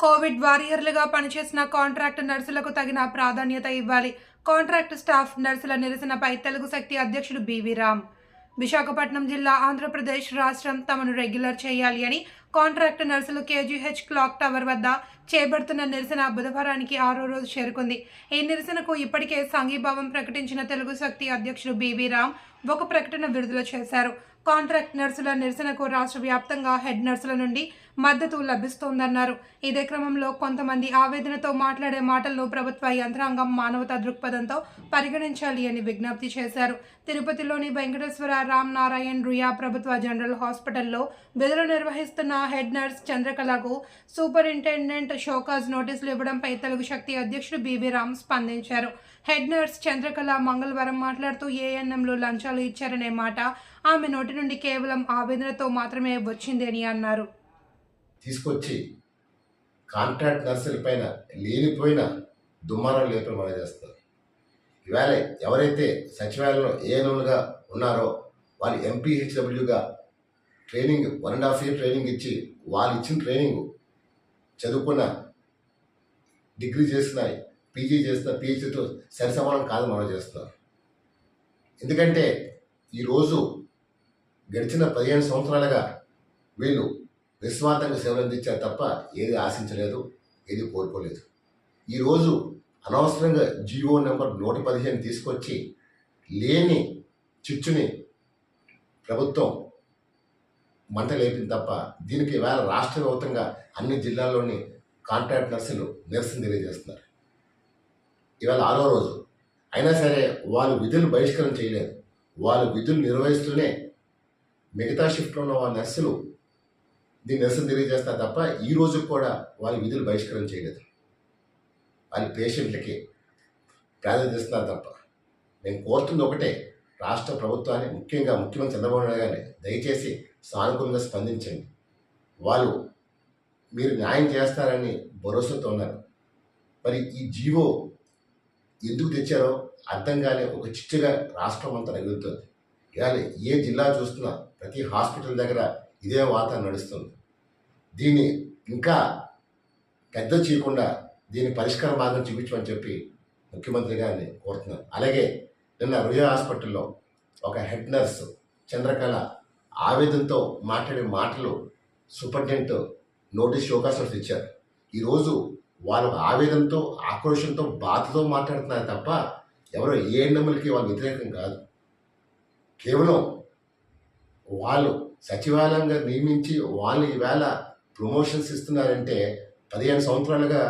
Covid వారియర్లుగా పనిచేసిన contract నర్సులకు తగిన ప్రాధాన్యత ఇవ్వాలి. కాంట్రాక్ట్ స్టాఫ్ నర్సుల నిరసనపై తెలుగు శక్తి అధ్యక్షుడు బివి రామ్. విశాఖపట్నం జిల్లా ఆంధ్రప్రదేశ్ రాష్ట్రం తమను రెగ్యులర్ చేయాలి అని కాంట్రాక్ట్ నర్సులు కేజీహెచ్ క్లాక్ టవర్ వద్ద చేపడుతున్న నిరసన బుధవారానికి ఆరో రోజు చేరుకుంది. ఈ నిరసనకు ఇప్పటికే సంఘీభావం ప్రకటించిన తెలుగు శక్తి అధ్యక్షుడు బివి రామ్ ఒక ప్రకటన విడుదల చేశారు. కాంట్రాక్ట్ నర్సుల నిరసనకు రాష్ట్ర వ్యాప్తంగా హెడ్ నర్సుల నుండి మద్దతు లభిస్తోందన్నారు. ఇదే క్రమంలో కొంతమంది ఆవేదనతో మాట్లాడే మాటలను ప్రభుత్వ యంత్రాంగం మానవతా దృక్పథంతో పరిగణించాలి అని విజ్ఞప్తి చేశారు. తిరుపతిలోని వెంకటేశ్వర రామ్ నారాయణ్ రుయా ప్రభుత్వ జనరల్ హాస్పిటల్లో విధులు నిర్వహిస్తున్న హెడ్ నర్స్ చంద్రకళకు సూపరింటెండెంట్ షోకాజ్ నోటీసులు ఇవ్వడంపై తెలుగు శక్తి అధ్యక్షుడు బీవీ రామ్ స్పందించారు. హెడ్ నర్స్ చంద్రకళ మంగళవారం మాట్లాడుతూ ఏఎన్ఎంలో లంచాలు ఇచ్చారనే మాట ఆమె నోటి నుండి కేవలం ఆవేదనతో మాత్రమే వచ్చింది అని అన్నారు. తీసుకొచ్చి కాంట్రాక్ట్ నర్సుల పైన లేనిపోయిన దుమ్మారాలు లేపడం మన చేస్తారు. ఇవాళ ఎవరైతే సచివాలయంలో ఏఎన్ఎంలుగా ఉన్నారో వాళ్ళు ఎంపీహెచ్డబ్ల్యూగా training one and half year training ఇచ్చి వాళ్ళు ఇచ్చిన ట్రైనింగ్ చదువుకున్న డిగ్రీ చేసిన పీజీ చేసిన పీహెచ్డీతో సరిసమానం కాదు మనం చేస్తున్నారు. ఎందుకంటే ఈరోజు గడిచిన పదిహేను సంవత్సరాలుగా వీళ్ళు నిస్వార్థంగా సేవలు అందించారు తప్ప ఏది ఆశించలేదు ఏది కోరుకోలేదు ఈరోజు అనవసరంగా జియో నెంబర్ నూట పదిహేను తీసుకొచ్చి లేని చిచ్చుని ప్రభుత్వం మంట లేపింది తప్ప దీనికి ఇవాళ రాష్ట్ర వ్యాప్తంగా అన్ని జిల్లాల్లోని కాంట్రాక్ట్ నర్సులు నిరసన తెలియజేస్తున్నారు. ఇవాళ ఆరో రోజు. అయినా సరే వాళ్ళు విధులు బహిష్కరణ చేయలేదు. వాళ్ళు విధులు నిర్వహిస్తూనే మిగతా షిఫ్ట్లో ఉన్న వాళ్ళ నర్సులు దీన్ని నిరసన తెలియజేస్తారు తప్ప ఈ రోజు కూడా వాళ్ళు విధులు బహిష్కరణ చేయలేదు. వాళ్ళ పేషెంట్లకి ప్రాధాన్యత ఇస్తున్నారు తప్ప. నేను కోరుతుంది ఒకటే రాష్ట్ర ప్రభుత్వాన్ని ముఖ్యంగా ముఖ్యమంత్రి చంద్రబాబు నాయుడు గారిని దయచేసి సానుకూలంగా స్పందించండి. వాళ్ళు మీరు న్యాయం చేస్తారని భరోసాతో ఉన్నారు. మరి ఈ జీవో ఎందుకు తెచ్చారో అర్థం కాని ఒక చిచ్చుగా రాష్ట్రం అంతా రగులుతుంది ఇవాళ ఏ జిల్లా చూస్తున్నా ప్రతి హాస్పిటల్ దగ్గర ఇదే వాత నడుస్తుంది. దీన్ని ఇంకా పెద్ద చేయకుండా దీని పరిష్కార మార్గం చూపించమని చెప్పి ముఖ్యమంత్రి గారిని కోరుతున్నాను. అలాగే నిన్న రుయా హాస్పిటల్లో ఒక హెడ్ నర్స్ చంద్రకళ ఆవేదనతో మాట్లాడే మాటలు సూపరింటెండెంట్ నోటీస్ అవకాశం ఇచ్చారు ఈరోజు వాళ్ళు ఆవేదనతో ఆక్రోషంతో బాధతో మాట్లాడుతున్నారు తప్ప ఎవరో ఏ ఎండములకి వాళ్ళు వ్యతిరేకం కాదు. కేవలం వాళ్ళు సచివాలయంగా నియమించి వాళ్ళు ఈవేళ ప్రమోషన్స్ ఇస్తున్నారంటే పదిహేను సంవత్సరాలుగా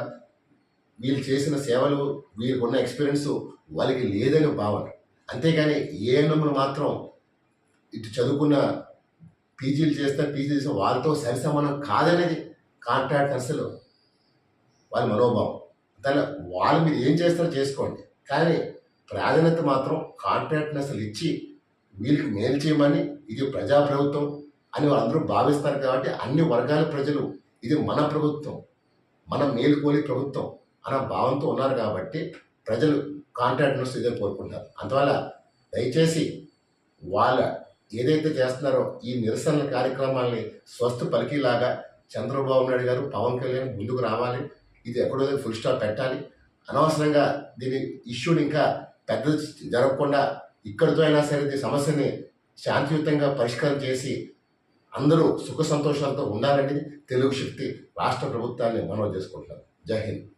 వీళ్ళు చేసిన సేవలు వీళ్ళకు ఉన్న ఎక్స్పీరియన్స్ వాళ్ళకి లేదని భావన. అంతేగాని ఏ నమ్ములు మాత్రం ఇటు చదువుకున్న పీజీలు చేస్తే పీజీ చేసిన వాళ్ళతో సరిసమానం కాదనేది కాంట్రాక్టర్స్లు వాళ్ళ మనోభావం. దాని వాళ్ళు మీరు ఏం చేస్తారో చేసుకోండి. కానీ ప్రాధాన్యత మాత్రం కాంట్రాక్ట్ నర్సులు ఇచ్చి వీళ్ళకి మేలు చేయమని ఇది ప్రజాప్రభుత్వం అని వాళ్ళందరూ భావిస్తారు కాబట్టి అన్ని వర్గాల ప్రజలు ఇది మన ప్రభుత్వం మన మేలుకోలి ప్రభుత్వం అన్న భావంతో ఉన్నారు కాబట్టి ప్రజలు కాంట్రాక్టర్స్ ఇదే కోరుకుంటారు అందువల్ల దయచేసి వాళ్ళ ఏదైతే చేస్తున్నారో ఈ నిరసన కార్యక్రమాల్ని స్వస్థ పలికిలాగా చంద్రబాబు నాయుడు గారు పవన్ కళ్యాణ్ ముందుకు రావాలి. ఇది ఎక్కడో ఫుల్ స్టాప్ పెట్టాలి. అనవసరంగా దీని ఇష్యూని ఇంకా పెద్ద జరగకుండా ఇక్కడితో అయినా సరే సమస్యని శాంతియుతంగా పరిష్కారం చేసి అందరూ సుఖ సంతోషాలతో ఉండాలని తెలుగు శక్తి రాష్ట్ర ప్రభుత్వాన్ని మనవి చేసుకుంటున్నారు. జై హింద్.